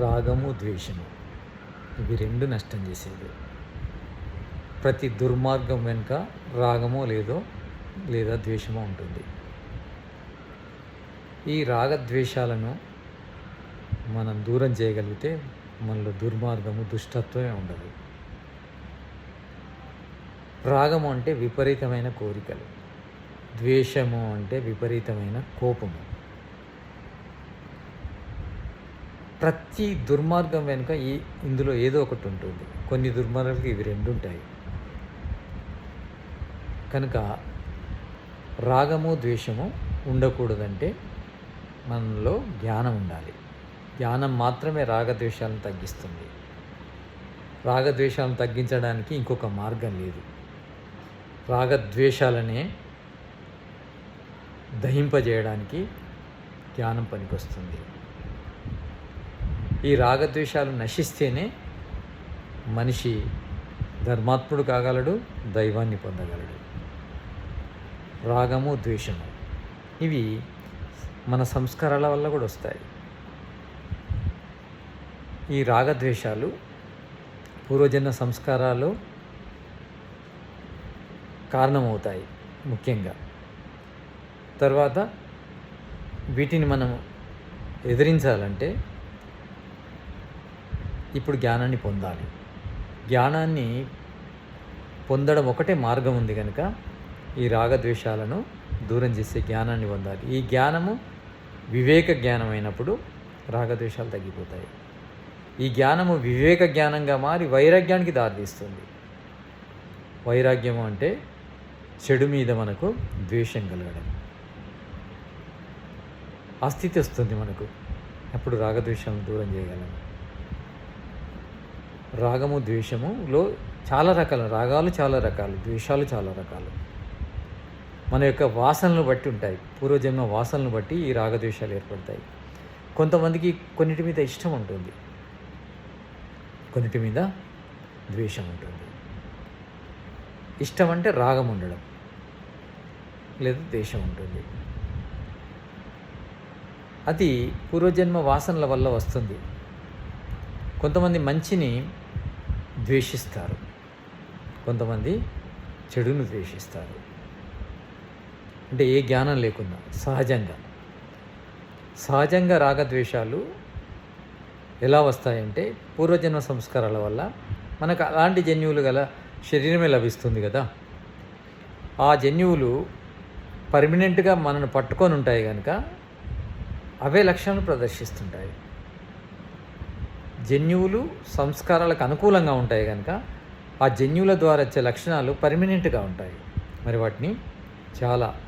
రాగము ద్వేషము. ఇవి రెండు నష్టం చేసేది. ప్రతి దుర్మార్గం వెనుక రాగమో లేదో లేదా ద్వేషమో ఉంటుంది. ఈ రాగద్వేషాలను మనం దూరం చేయగలిగితే మనలో దుర్మార్గము దుష్టత్వమే ఉండదు. రాగము అంటే విపరీతమైన కోరికలు. ద్వేషము అంటే విపరీతమైన కోపము. ప్రతి దుర్మార్గం వెనుక ఈ ఇందులో ఏదో ఒకటి ఉంటుంది. కొన్ని దుర్మార్గాలకు ఇవి రెండు ఉంటాయి కనుక రాగము ద్వేషము ఉండకూడదంటే మనలో జ్ఞానం ఉండాలి. జ్ఞానం మాత్రమే రాగద్వేషాలను తగ్గిస్తుంది. రాగద్వేషాలను తగ్గించడానికి ఇంకొక మార్గం లేదు. రాగద్వేషాలనే దహింపజేయడానికి జ్ఞానం పనికొస్తుంది. ఈ రాగద్వేషాలు నశిస్తేనే మనిషి ధర్మాత్ముడు కాగలడు దైవాన్ని పొందగలడు. రాగము ద్వేషము ఇవి మన సంస్కారాల వల్ల కూడా వస్తాయి. ఈ రాగద్వేషాలు పూర్వజన్మ సంస్కారాలు కారణమవుతాయి ముఖ్యంగా. తర్వాత వీటిని మనం ఎదిరించాలంటే ఇప్పుడు జ్ఞానాన్ని పొందాలి. జ్ఞానాన్ని పొందడం ఒకటే మార్గం ఉంది కనుక ఈ రాగద్వేషాలను దూరం చేసే జ్ఞానాన్ని పొందాలి. ఈ జ్ఞానము వివేక జ్ఞానం అయినప్పుడు రాగద్వేషాలు తగ్గిపోతాయి. ఈ జ్ఞానము వివేక జ్ఞానంగా మారి వైరాగ్యానికి దారితీస్తుంది. వైరాగ్యము అంటే చెడు మీద మనకు ద్వేషం కలగడం. ఆ స్థితి వస్తుంది మనకు. అప్పుడు రాగద్వేషాలను దూరం చేయగలం. రాగము ద్వేషములో చాలా రకాల రాగాలు చాలా రకాలు ద్వేషాలు చాలా రకాలు. మన యొక్క వాసనలు బట్టి ఉంటాయి. పూర్వజన్మ వాసనలు బట్టి ఈ రాగద్వేషాలు ఏర్పడతాయి. కొంతమందికి కొన్నిటి మీద ఇష్టం ఉంటుంది. కొన్నిటి మీద ద్వేషం ఉంటుంది. ఇష్టం అంటే రాగం ఉండడం. లేదా ద్వేషం ఉంటుంది. అది పూర్వజన్మ వాసనల వల్ల వస్తుంది. కొంతమంది మంచిని ద్వేషిస్తారు. కొంతమంది చెడును ద్వేషిస్తారు. అంటే ఏ జ్ఞానం లేకుండా సహజంగా. సహజంగా రాగద్వేషాలు ఎలా వస్తాయంటే పూర్వజన్మ సంస్కారాల వల్ల మనకు అలాంటి జన్యువులు గల శరీరమే లభిస్తుంది కదా. ఆ జన్యువులు పర్మనెంట్గా మనను పట్టుకొని ఉంటాయి కనుక అవే లక్షణాలు ప్రదర్శిస్తుంటాయి. జన్యువులు సంస్కారాలకు అనుకూలంగా ఉంటాయి కనుక ఆ జన్యువుల ద్వారా వచ్చే లక్షణాలు పర్మనెంట్గా ఉంటాయి. మరి వాటిని చాలా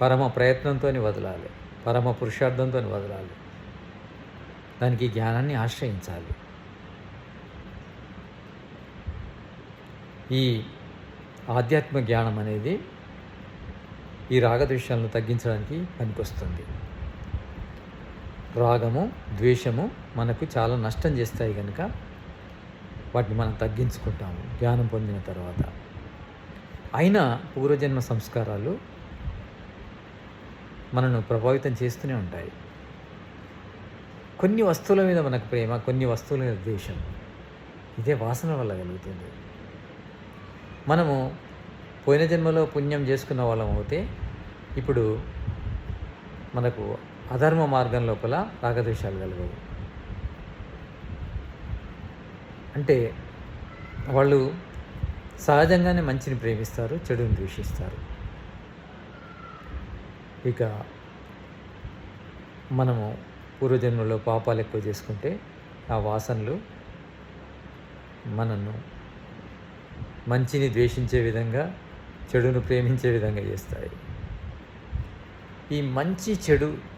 పరమ ప్రయత్నంతో వదలాలి. పరమ పురుషార్థంతో వదలాలి. దానికి జ్ఞానాన్ని ఆశ్రయించాలి. ఈ ఆధ్యాత్మిక జ్ఞానం అనేది ఈ రాగద్వేషాలను తగ్గించడానికి పనికొస్తుంది. రాగము ద్వేషము మనకు చాలా నష్టం చేస్తాయి కనుక వాటిని మనం తగ్గించుకుంటాము జ్ఞానం పొందిన తర్వాత. అయినా పూర్వజన్మ సంస్కారాలు మనను ప్రభావితం చేస్తూనే ఉంటాయి. కొన్ని వస్తువుల మీద మనకు ప్రేమ కొన్ని వస్తువుల మీద ద్వేషం. ఇదే వాసన వల్ల కలుగుతుంది. మనము పోయిన జన్మలో పుణ్యం చేసుకున్న వాళ్ళం అవుతే ఇప్పుడు మనకు అధర్మ మార్గం లోపల రాగద్వేషాలు కలగవు. అంటే వాళ్ళు సహజంగానే మంచిని ప్రేమిస్తారు చెడుని ద్వేషిస్తారు. ఇక మనము పూర్వజన్మలో పాపాలు ఎక్కువ చేసుకుంటే ఆ వాసనలు మనను మంచిని ద్వేషించే విధంగా చెడును ప్రేమించే విధంగా చేస్తాయి. ఈ మంచి చెడు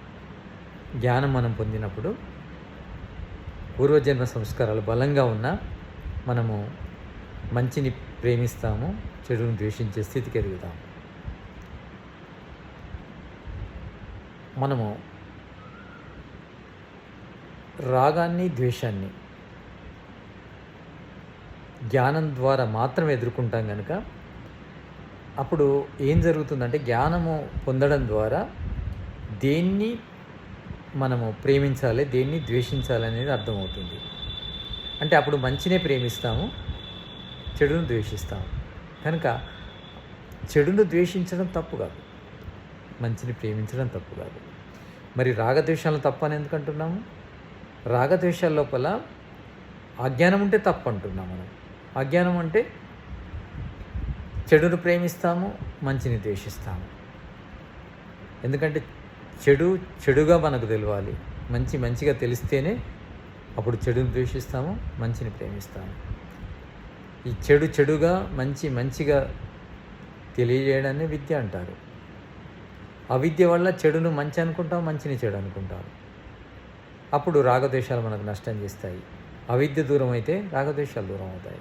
జ్ఞానం మనం పొందినప్పుడు పూర్వజన్మ సంస్కారాలు బలంగా ఉన్న మనము మంచిని ప్రేమిస్తాము చెడును ద్వేషించే స్థితికి ఎదుగుతాము మనము రాగాన్ని ద్వేషాన్ని జ్ఞానం ద్వారా మాత్రమే ఎదుర్కొంటాం కనుక అప్పుడు ఏం జరుగుతుందంటే జ్ఞానము పొందడం ద్వారా దేన్ని మనము ప్రేమించాలి దేన్ని ద్వేషించాలి అనేది అర్థమవుతుంది. అంటే అప్పుడు మంచినే ప్రేమిస్తాము చెడును ద్వేషిస్తాము. కనుక చెడును ద్వేషించడం తప్పు కాదు. మంచిని ప్రేమించడం తప్పు కాదు. మరి రాగద్వేషాలను తప్పు అని ఎందుకు అంటున్నాము? రాగద్వేషాల లోపల అజ్ఞానం ఉంటే తప్పు అంటున్నాం మనం. అజ్ఞానం అంటే చెడును ప్రేమిస్తాము మంచిని ద్వేషిస్తాము. ఎందుకంటే చెడు చెడుగా మనకు తెలియాలి మంచి మంచిగా తెలిస్తేనే అప్పుడు చెడుని ద్వేషిస్తాము మంచిని ప్రేమిస్తాము. ఈ చెడు చెడుగా మంచి మంచిగా తెలియజేయడాన్ని విద్య అంటారు. అవిద్య వల్ల చెడును మంచి అనుకుంటాం మంచిని చెడు అనుకుంటాం. అప్పుడు రాగద్వేషాలు మనకు నష్టం చేస్తాయి. అవిద్య దూరం అయితే రాగద్వేషాలు దూరం అవుతాయి.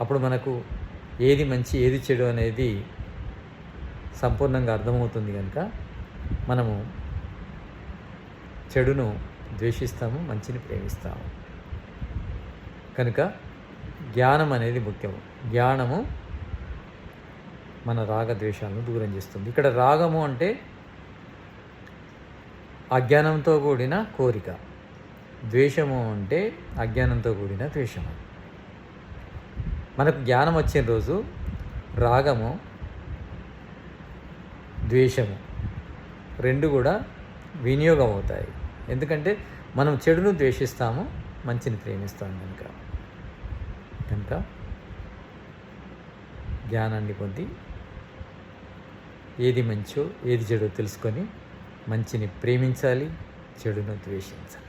అప్పుడు మనకు ఏది మంచి ఏది చెడు అనేది సంపూర్ణంగా అర్థమవుతుంది కనుక మనము చెడును ద్వేషిస్తాము మంచిని ప్రేమిస్తాము. కనుక జ్ఞానం అనేది ముఖ్యము జ్ఞానము మన రాగద్వేషాలను దూరం చేస్తుంది. ఇక్కడ రాగము అంటే అజ్ఞానంతో కూడిన కోరిక. ద్వేషము అంటే అజ్ఞానంతో కూడిన ద్వేషము. మనకు జ్ఞానం వచ్చిన రోజు రాగము ద్వేషము. రెండు కూడా వినియోగం అవుతాయి ఎందుకంటే మనం చెడును ద్వేషిస్తాము మంచిని ప్రేమిస్తాము కనుక. కనుక జ్ఞానాన్ని పొంది ఏది మంచో ఏది చెడో తెలుసుకొని మంచిని ప్రేమించాలి చెడును ద్వేషించాలి.